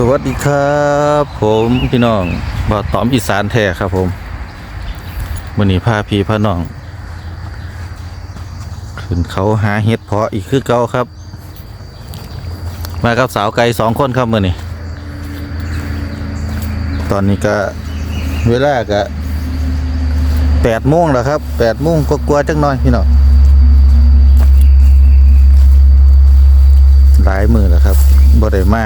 สวัสดีครับ ผมพี่น้องบ่าวตอมอีสานแท้ครับผมวันนี้พาพี่พาน้อง ขึ้นเขาหาเห็ดเพาะอีกคือเก่าครับ มากับสาวไก่สองคนครับมื่อนี้ตอนนี้ก็เวลาก็แปดโมงแล้วครับแปดโมงก็กลัวจังน่อยพี่น้องหลายมือแล้วครับบ่ได้มา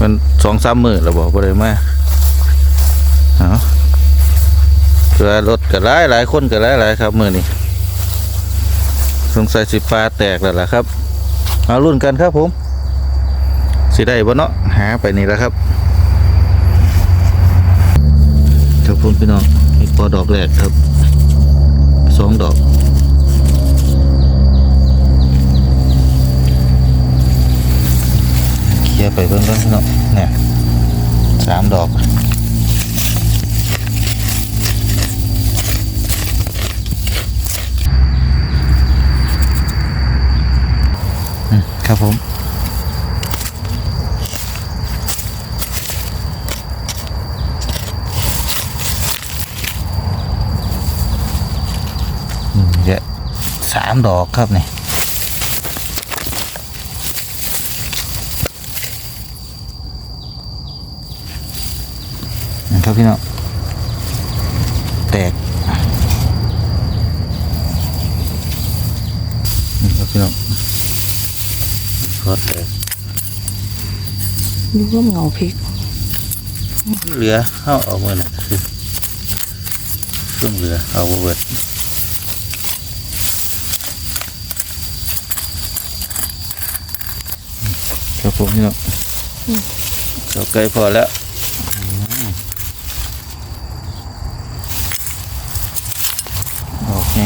มันสองสามมือแล้วบอกบ่ได้มาเอาเรือรถก็หลายหลายคนก็หลายหลายครับมือนี้สงสัยสิปลาแตกแล้วล่ะครับ เอารุ่นกันครับผม สิได้บ่เนาะหาไปนี่แล้วครับครับผมพี่น้องอีกพอดอกแรกครับสองดอก เคลียร์ไปเบิ่งกันพี่น้องเนี่ยสามดอกครับผมอืมเยอะสามดอกครับเนี่ย ครับพี่น้องแตกนี่ครับพี่น้องคอแตกดูว่าเหงาพริก เหลือเอาเอาเมื่อน่ะคือช่วงเหลือเอาบ่เบิดครับผมพี่น้องเราใกล้พอแล้วออกไง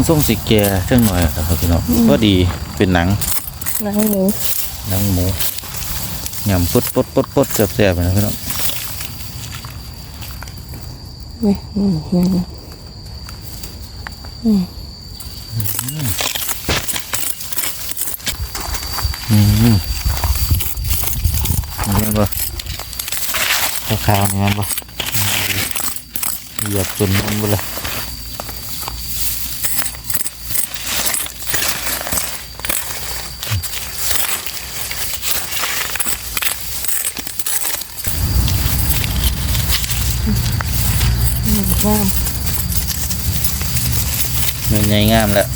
มันส่งสีแก่จังหน่อยอะครับพี่น้องก็ดีเป็นหนังนางหมูหนังหมูยำปดปดปดปดแซ่บๆนะพี่น้องนี่อืมยังอืมอืมนี่แม่นบ่ข้าวขาวนี่แม่นบ่เหยียบจนมันบ่เลย นี่ งามมันใหญ่งามแล้ว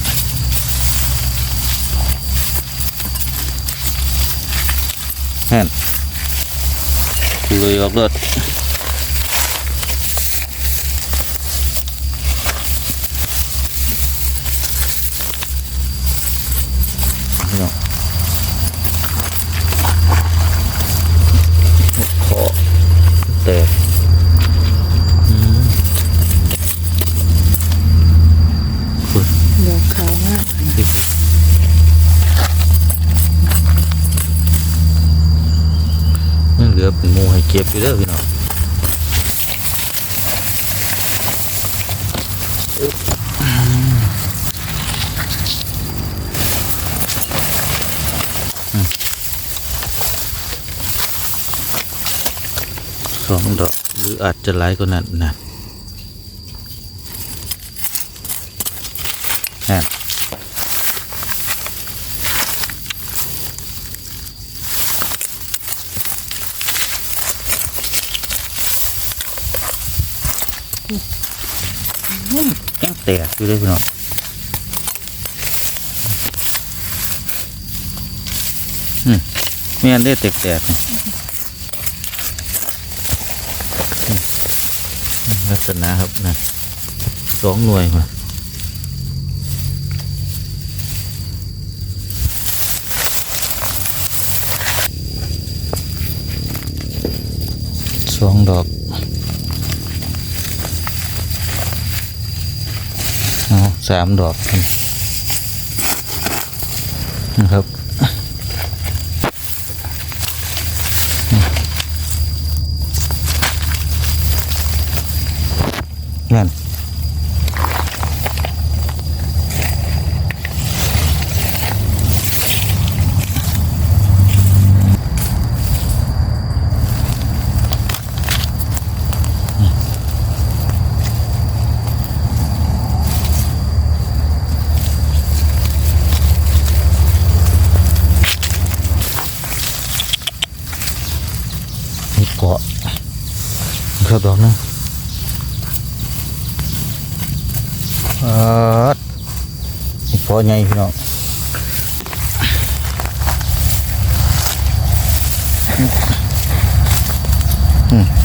นั่นเลยออกรถพี่น้องขอแตก ดอกขาวมาก ยังเหลือเป็นหมูให้เก็บอยู่เด้อพี่น้องอึ๊บอืมสองดอกหรืออาจจะหลายกว่านั้นนะ ยังแตกอยู่เลยพี่น้องอืมไม่นได้แตกแต่ลักษณะครับนะสองหน่วยมาสองดอก อ๋อ สามดอกนะครับนั่น เพาะ ครับดอกนะพอใหญ่พี่น้องอืม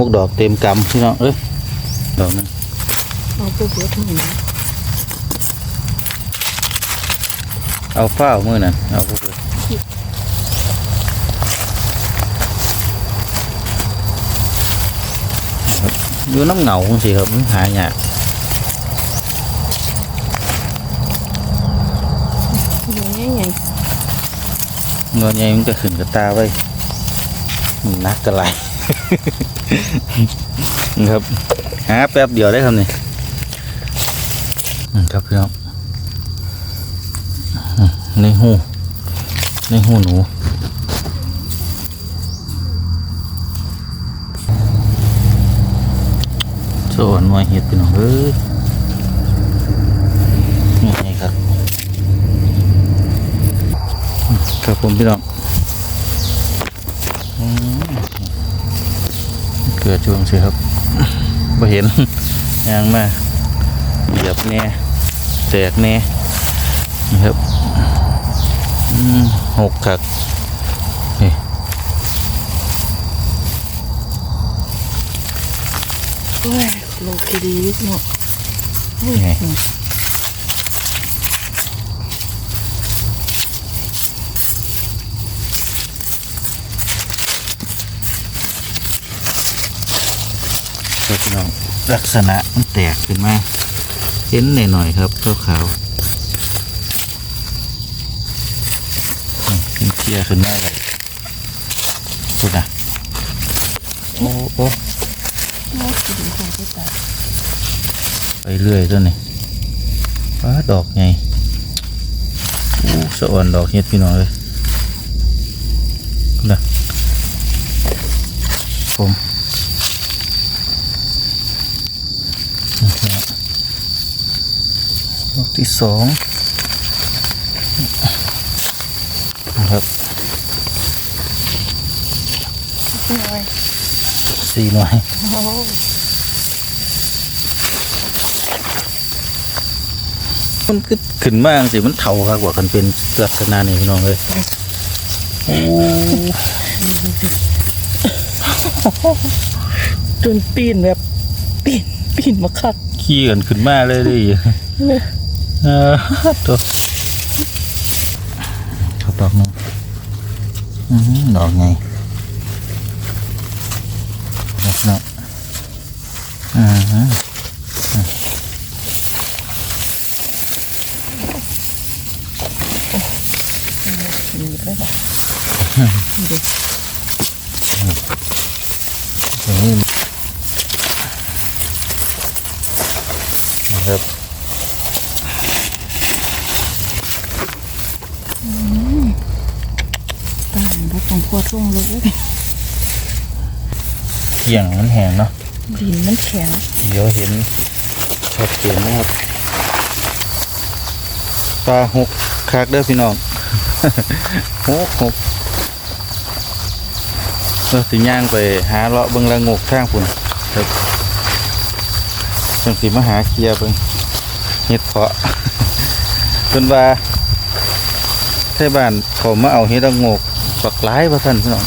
ห้าหกดอกเต็มกำพี่น้องเอ้ยดอกหนึงเอาไปเบิดหนึ่งเอาเฝ้ามือนั่นเอาไปเลยอยู่น้ำเหงาสิครับมันหายากอย่างนี้ไงเงินใหญ่มันก็ขึ้นกับตาไว้มันนักกระไร ครับหาแป๊บเดียวได้ครับนี่ครับพี่น้องในหูในหูหนูโซนไว้เห็ดพี่น้องเอ้ยนี่ไงครับอืมครับผมพี่น้อง เกิดช่วงสิครับบ่เห็นยางมาเหยียบแน่แตกแน่นี่ครับอืมหกขักนี่โอ้ยโลกดีวิกเนาะนี่ ครับพี่น้องลักษณะมันแตกขึ้นมาเห็นหน่อยๆครับขาวๆนี่มันเคลียร์ขึ้นมาเลยดูนะโอ้โอ้โอ้ยดีของไปตไปเรื่อยตัวนี้ฟ้าดอกไงอู้สะอ่อนดอกเฮ็ดพี่น้องเลยนะผมนี่ครับดอก ที่สองนะครับหน่อยสี่หน่วยโอ้มันก็ขึ้นมากสิมันเท่าครับกว่ากันเป็นลักษณะนี้พี่น้องเลยโอ้จนปีนแบบปีนปีนมาคักขี้กันขึ้นมาเลยดิ เออตัวชอบดอกนึงอื้อหือดอกไงดอกเนาะอือฮึ มีเลยค่ะ อย่างนี้นะครับ ตายแล้วต้องขวดลงเลย เกี่ยงมันแห้งเนาะดินมันแข็งเดี๋ยวเห็นชัดเจนนะครับปลาหกคักเด้อพี่น้องหกหกเราสิย่างไปหาเลาะเบิ่งละงกทางพุ่นครับจังสิมาหาเคลียร์เบิ่งเฮ็ดเพาะเพิ่นว่าใช่บ้านเขามาเอาเฮ็ดละงกปักหลายว่าซั่นพี่น้อง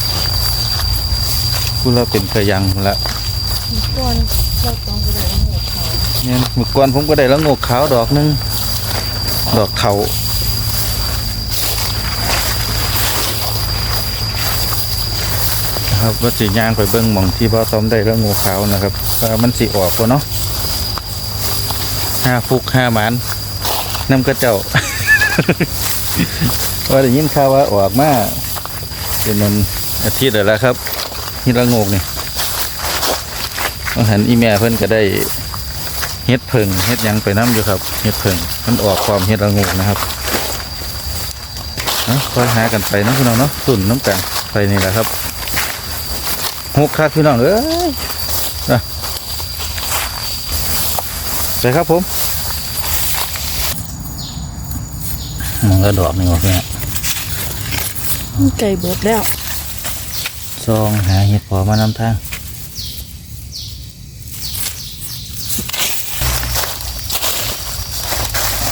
กูเราเป็นกระยังพุ่นละก้อนเราต้องไปเลยหัวเขาเนี่ยเมื่อก่อนผมก็ได้ละงกขาวดอกหนึงดอกเถาครับว่าสิย่างไปเบิ้งหมองที่บ่ต้อมได้ละงูขาวนะครับว่ามันสิออกบ่เนาะห้าฟุกห้าหมันน้ำกระเจ้าว่าได้ยินข่าวว่าออกมาเป็นมันอาทิตย์แล้วครับ นี่ละงกนี่ว่าหันอีแม่เพิ่นก็ได้เฮ็ดเพิงเฮ็ดยังไปน้ำอยู่ครับเฮ็ดเพิงมันออกความเฮ็ดละงูนะครับนะค่อยหากันไปนาะพี่น้องเนาะตุ่นน้ำกันไปนี่แหละครับหกคักพี่น้องเอ้ยนะไปครับผมมันก็ดอกหนึ่งออกเนี่ยไก่เบิดแล้ว ซองหาเห็ดพอมานำทาง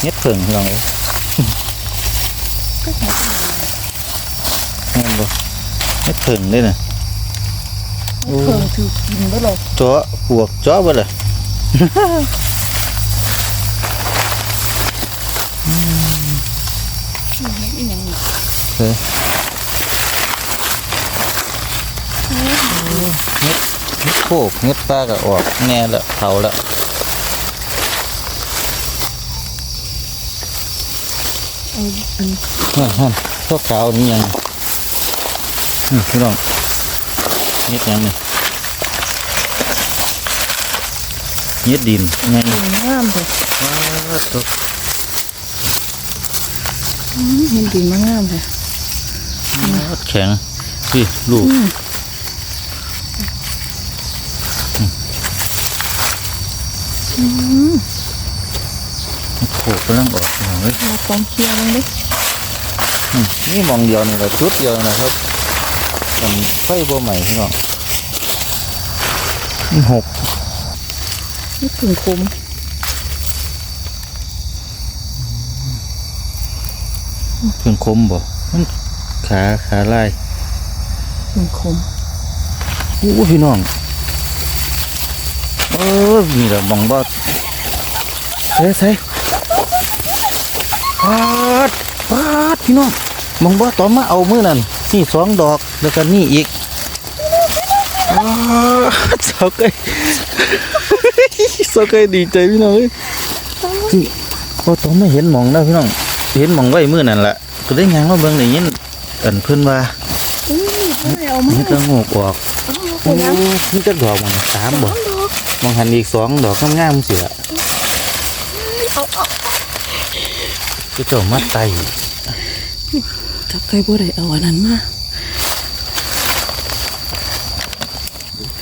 เห็ดเพิ่งพี่น้องเอ้ยเห็นบ่เห็ดเพิ่งเด้น่ะเพิ่งถือกินเบิดแล้วเจาะปวกเจาะไปเลยอีหยังนี่ เฮ้ยเฮ็ดเฮ็ด โคกเฮ็ดปลาก็ออกแน่ละเผาละเอาอันนั่นนั่นพวกขาวนี่ยังนี่พี่น้องเฮ็ดหยังนี่เฮ็ดดินไงดินงามเลยว้าตัวอืมเห็นดินมางามเลยแข็งพี่ลูก อืมอืม โคกกำลังออกพี่น้องเอ้ยมาพร้อมเคลียร์ลงดิอืมนี่มองเดียวนี่แหละชุดเดียวนะครับมันไฟบ่ใหม่พี่น้องมันหกนี่ถึงคมเพิ่งคมบ่มันขาขาลายถึงคมอู้พี่น้องเออมีแต่มองบ่ใส่ใส่ ปาดปาดพี่น้องมองบ่ต่อมาเอามือนั่นนี่สองดอกแล้วก็นี่อีกปาดสาวไก่สาวไก่ดีใจพี่น้องเอ้ยนี่พอต่อมาเห็นหมองแล้วพี่น้อง เห็นหมองไว้มือนั่นแหละก็ได้ยังมาเบิ่งได้ยินอันเพิ่นว่าอุ้ยไม่เอามานี่ก็งอกออกเอาโอ้ไปยังนี่จะดอกมันสามบ่ดอกมองหันอีกสองดอกงามๆสิละเอาเอา คือเจ้ามาไตจับไก่บ่ได้เอาอันนั้นมา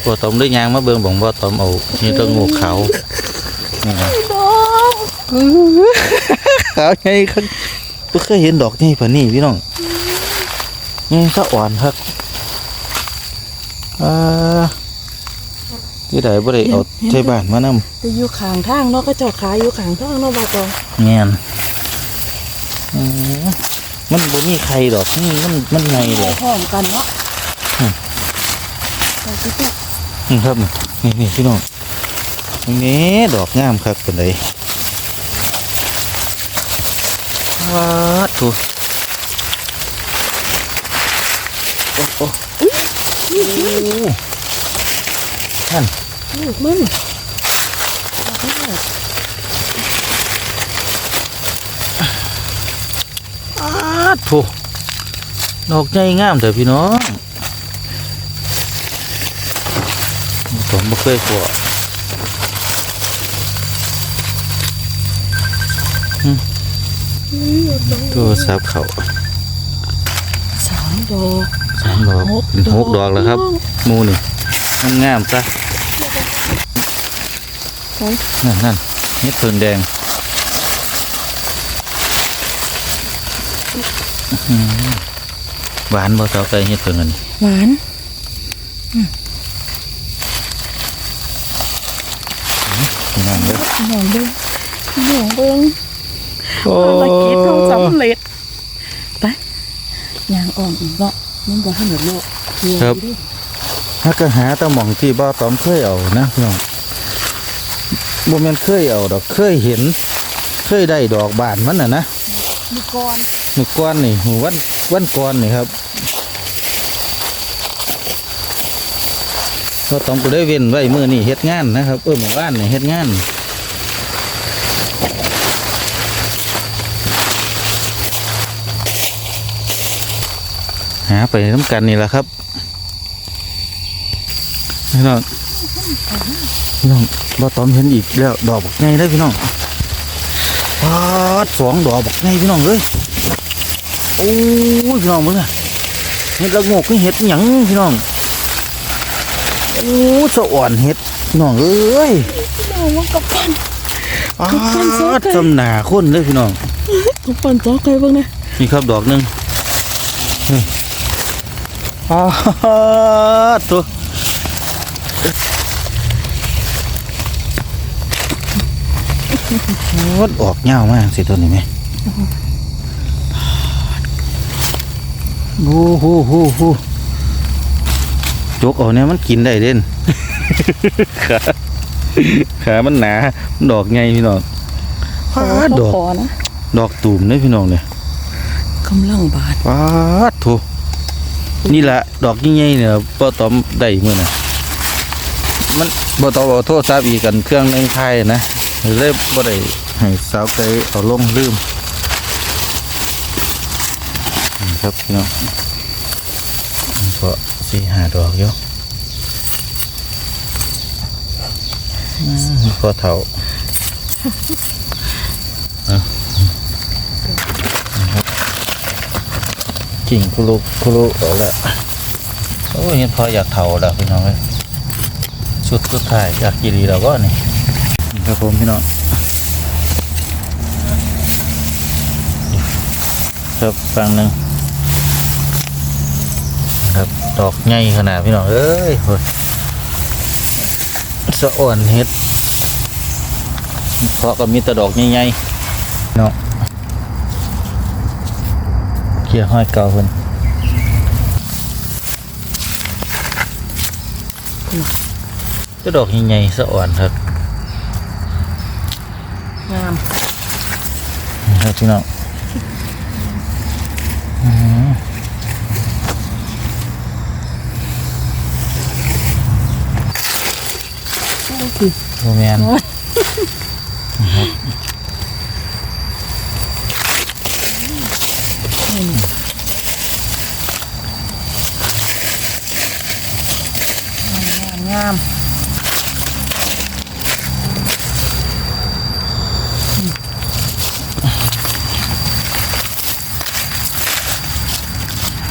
บ่ตอมได้ยางมาเบิ่งบ่งบ่ตอมเอานี่ต้องงูขาวนี่นะดอกขาวใหญ่ครับบ่เคยเห็นดอกใหญ่ปานนี้พี่น้องนี่สะอ่อนครับอ่าที่ใดบ่ได้เอาใช้บ้านมานำจะอยู่ข้างทางเนาะก็เจาะขายอยู่ข้างทางเนาะบาตองแม่น อืมมันบ่มีใครดอกนี่มันมันไงเลยพร้อมกันเนาะไปสิจ้ะนี่ครับนี่นี่พี่น้องนี่ดอกงามครับเป็นไดว้าดถูโอ้โอ้ท่านลูกมัน ว้าดถูดอกใหญ่งามเถอะพี่น้องผมไม่เคยกลัวโทรศัพท์เขาสามดอกสามดอกหกเป็นหกดอกแล้วครับหมูนี่มันงามซะโอ้ยนั่นนั่นเห็ดเพิ่งแดงอื้อ หือหวานบ่เจ้าไก่เห็ดเพิ่งอันนี้หวานพี่น้องเด้อหนองเบิ้งหนองเบิ้งโอ้ภารกิจทำสำเร็จไปยางอ่อนอีกเนาะมันบ่ทันได้โลกเฮียอยู่ดิถ้าก็หาแตะหม่องที่บ่ตอมเคยเอานะพี่น้องบ่แม่นเคยเอาดอกเคยเห็น เคยได้ดอกบานมันน่ะนะมีก่อน มื้อก่อนนี่มื้อวันวันก่อนนี่ครับก็ต้องไปได้เว้นไว้มือนี้เฮ็ดงานนะครับเออหมู่บ้านนี่เฮ็ดงานหาไปน้ำกันนี่แหละครับพี่น้องพี่น้องบ่ตอมเห็นอีกแล้วดอกบักไงได้พี่น้องปาดสองดอกบักไงพี่น้องเลย โอ้ยพี่น้องมึงอะเห็ดละโงกนี่เห็ดหยังพี่น้องโอ้สะอ่อนเห็ดพี่น้องเอ้ยน้องมันกับปันอ้าปั้นซะวไก่สำหนาคนเลยพี่น้อง กับปันจ้อไก่เบ้างนะนี่ครับดอกหนึ่งนี่อ้าวตัววดออกเงามากสิตัวนี้ไหม โอ้โหโหโหจกเอาเนี่ยมันกินได้เด่นขาขามันหนา มันดอกไงพี่น้องขออ้าดอกขอนะดอกตูมเนี่ยพี่น้องเนี่ยกำลังบาดว้าดโถนี่แหละดอกยิ่งใหญ่เนี่ยป้ตอมได้มื่อน่ะมันป้ตอมเอาโทษทราบอีกกันเครื่องในไทยนะเลยบ่ได้ให้สาวไกเอาลงลืมนี่ ครับพี่น้องก็สี่หาดอกอยู่อืมพอเท่ากิ่งคุลุคุลุออกแล้วโอ้ยเห็นพออยากเถาแล้วพี่น้องเลยชุดสุดท้ายอยากกีรีเราก็นี่นี่ครับผมพี่น้องครับฟังหนึ่งครับ ดอกใหญ่ขนาดพี่น้องเอ้ยโหยสะอ่อนเฮ็ดเพราะก็มีแต่ดอกใหญ่ๆเนาะเกี่ยวห้อยเก่าเพิ่นก็ดอกใหญ่ๆสะอ่อนครับงามนี่ครับพี่น้องอื้อหือ โมแมนงาม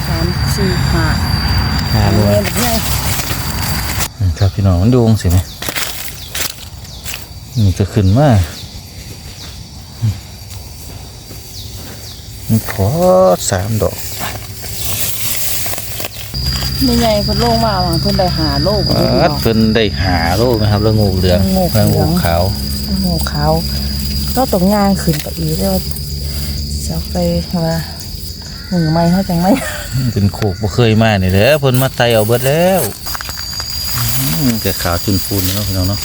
สามสี่ห้าหาด้วยแบบนี้ครับพี่น้องมันดูสิไหม นี่จะขึ้นมานี่ขอสามดอกไม่ใหญ่เพิ่นโลงมาว่ะเพิ่นได้หาโลกเอิ้นเพิ่นได้หาโลกนะครับ แล้วงูเหลืองงูเหลืแล้องวงูขาวหมูขาวก็ตรงงานขึ้นไปอีกแล้วจะไปว่าหนึ่งไม้เขาจังไหมเป็นโคกบ่เคยมานี่แหละเพิ่นมาไตเอาเบิดแล้วอืมแกขาวจุนฟูนเนาะพี่น้องเนาะ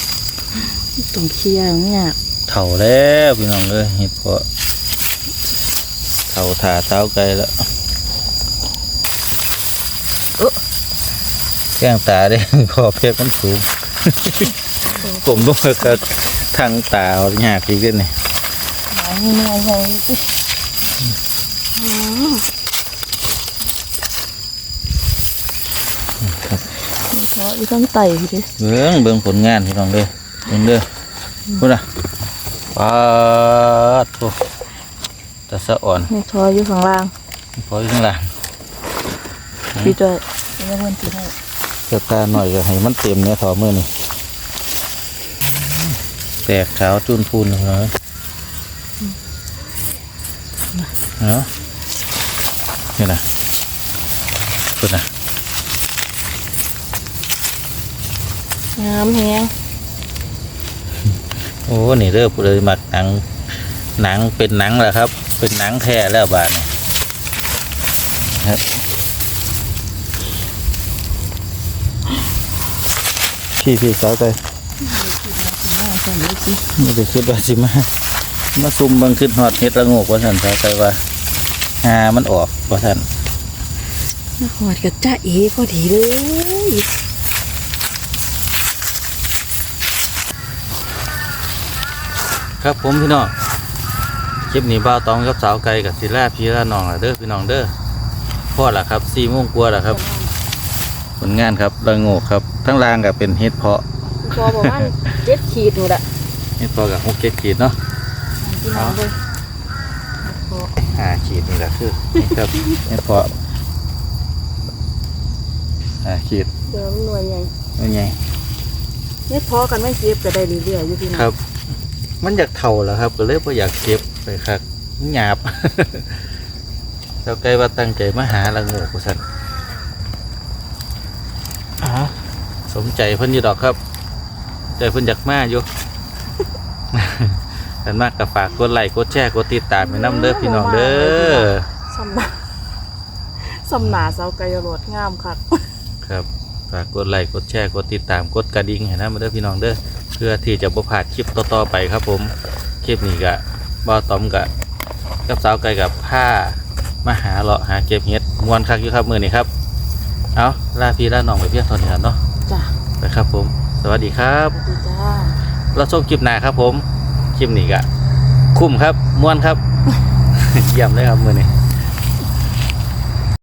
ตรงเคลียร์เนี่ยเฒ่าแล้วพี่น้องเอ้ยเฮ็ดเพาะเฒ่าถาเท้าไกลแล้วแก้งตาเด้ขอบเพชรมันสูงผมลงมาก็ทางตาเอายากอีกเด้อนี่หายเหนื่อยใหญ่สิเพราะอีต้องไต่ดิเบิ่งเบิ่งผลงานพี่น้องเด้อ เบิ่งเด้อพุ่นน่ะปาดโถแต่สะอ่อนนี่ทออยู่ข้างล่างพออยู่ข้างล่างพี่ด้วยไม่เพื่อนพี่ให้เกิดตาหน่อยก็ให้มันเต็มเนี่ยถอมือนี่แตกขาวจุนพูนเลยเนาะเนาะนี่นะพุ่นน่ะงามแฮง โอ้นี่เด้อผู้เลยหมักหนัง หนังเป็นหนังแหละครับ เป็นหนังแท้แล้วบาดนี่ครับพี่พี่สาวใจน่าสนเลยสิไม่ได้คิดว่าสิมามาซุ่มบังขึ้นหอดเฮ็ดละงกว่าท่านสาวใจว่าหามันออกว่าท่านหอดกับจ้าเอ๋พอดีเลย ครับผมพี่น้องคลิปนี้บ่าวตองกับสาวไก่กับศิลาพี่ละน้องละเด้อพี่น้องเด้อพ่อละครับสี่โมงกว่าละครับผลงานครับละโงกครับทั้งรางกับเป็นเฮ็ดเพาะพอบอกว่าเจ็ดขีดหนูละเฮ็ดเพาะกับหกเจ็ดขีดเนาะพี่น้องเลยห้าขีดนี่แหละคือนี่ครับเฮ็ดเพาะอ่าขีดเดี๋ยวหน่วยใหญ่เป็นไงเนี่ยพอกันไม่เก็บก็ได้เรื่อยๆอยู่พี่น้องครับ มันอยากเท่าแล้วครับ ก็เลยบ่อยากเก็บไปครับมันหยาบเจ้าไก่ว่าตั้งใจมาหาละโงูกุสันอ๋อสมใจเพิ่นอยู่ดอกครับ ใจเพิ่นอยากมาอยู่กันมากกับฝากกดไลค์กดแชร์กดติดตามให้น้ำเด้อพี่น้องเด้อสำนาสำนาเสาไก่รถงามคักครับฝากกดไลค์กดแชร์กดติดตามกดกระดิ่งให้น้ำเด้อพี่น้องเด้อ เพื่อที่จะบ่พลาดคลิปต่อๆไปครับผมคลิปนี้ก็บ่ต้อมกับกับสาวไก่กับผ้ามาหาเลาะหาเก็บเห็ดมวนคักอยู่ครับมื้อนี้ครับเอาลาพี่ลาน้องไปเพียงเท่านี้ครับเนาะจ้ะไปครับผม สวัสดีครับสวัสดีจ้าเราชมคลิปหน้าครับผมคลิปนี้ก็คุ้มครับม่วนครับ เยี่ยมเลยครับมือนี้